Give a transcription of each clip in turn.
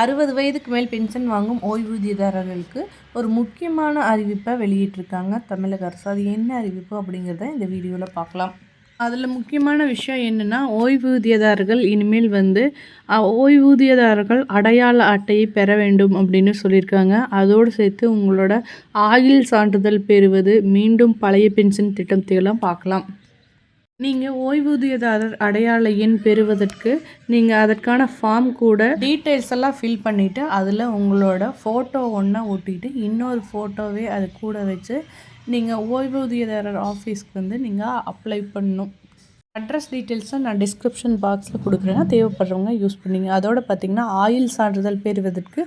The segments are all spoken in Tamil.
அறுபது வயதுக்கு மேல் பென்ஷன் வாங்கும் ஓய்வூதியதாரர்களுக்கு ஒரு முக்கியமான அறிவிப்பை வெளியிட்டிருக்காங்க தமிழக அரசு. அது என்ன அறிவிப்பு அப்படிங்கிறத இந்த வீடியோவில் பார்க்கலாம். அதில் முக்கியமான விஷயம் என்னென்னா ஓய்வூதியதாரர்கள் இனிமேல் வந்து ஓய்வூதியதாரர்கள் அடையாள அட்டையை பெற வேண்டும் அப்படின்னு சொல்லியிருக்காங்க. அதோடு சேர்த்து உங்களோட ஆயுள் சான்றிதழ் பெறுவது மீண்டும் பழைய பென்ஷன் திட்டத்தையெல்லாம் பார்க்கலாம். நீங்கள் ஓய்வூதியதாரர் அடையாள எண் பெறுவதற்கு நீங்கள் அதற்கான ஃபார்ம் கூட டீட்டெயில்ஸ் எல்லாம் ஃபில் பண்ணிவிட்டு அதில் உங்களோட ஃபோட்டோ ஒன்றா ஒட்டிட்டு இன்னொரு ஃபோட்டோவே அது கூட வச்சு நீங்கள் ஓய்வூதியதாரர் ஆஃபீஸ்க்கு வந்து நீங்கள் அப்ளை பண்ணணும். அட்ரஸ் டீட்டெயில்ஸை நான் டிஸ்கிரிப்ஷன் பாக்ஸில் கொடுக்குறேன்னா தேவைப்படுறவங்க யூஸ் பண்ணிங்க. அதோட பார்த்தீங்கன்னா ஆயில் சான்றிதழ் பெறுவதற்கு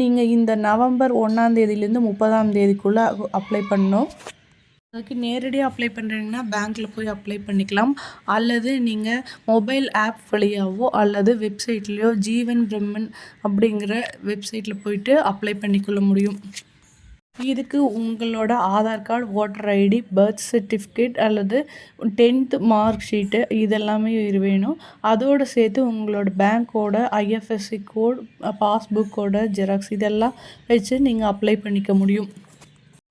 நீங்கள் இந்த நவம்பர் ஒன்றாம் தேதியிலேருந்து முப்பதாம் தேதிக்குள்ளே அப்ளை பண்ணணும். அதுக்கு நேரடியாக அப்ளை பண்ணுறீங்கன்னா பேங்க்கில் போய் அப்ளை பண்ணிக்கலாம். அல்லது நீங்கள் மொபைல் ஆப் வழியாகவோ அல்லது வெப்சைட்லேயோ ஜீவன் பிரம்மன் அப்படிங்கிற வெப்சைட்டில் போயிட்டு அப்ளை பண்ணிக்கொள்ள முடியும். இதுக்கு உங்களோட Aadhaar card voter ID birth certificate அல்லது டென்த்து மார்க் ஷீட்டு இதெல்லாமே வேணும். அதோடு சேர்த்து உங்களோட பேங்க்கோட ஐஎஃப்எஸ்சி கோட் பாஸ்புக்கோட ஜெராக்ஸ் இதெல்லாம் வச்சு நீங்கள் அப்ளை பண்ணிக்க முடியும்.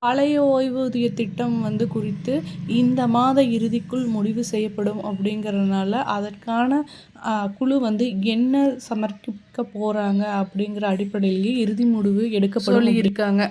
பழைய ஓய்வூதிய திட்டம் வந்து குறித்து இந்த மாத இறுதிக்குள் முடிவு செய்யப்படும் அப்படிங்கிறதுனால அதற்கான குழு வந்து என்ன சமர்ப்பிக்க போகிறாங்க அப்படிங்கிற அடிப்படையிலேயே இறுதி முடிவு எடுக்கப்படும். இருக்காங்க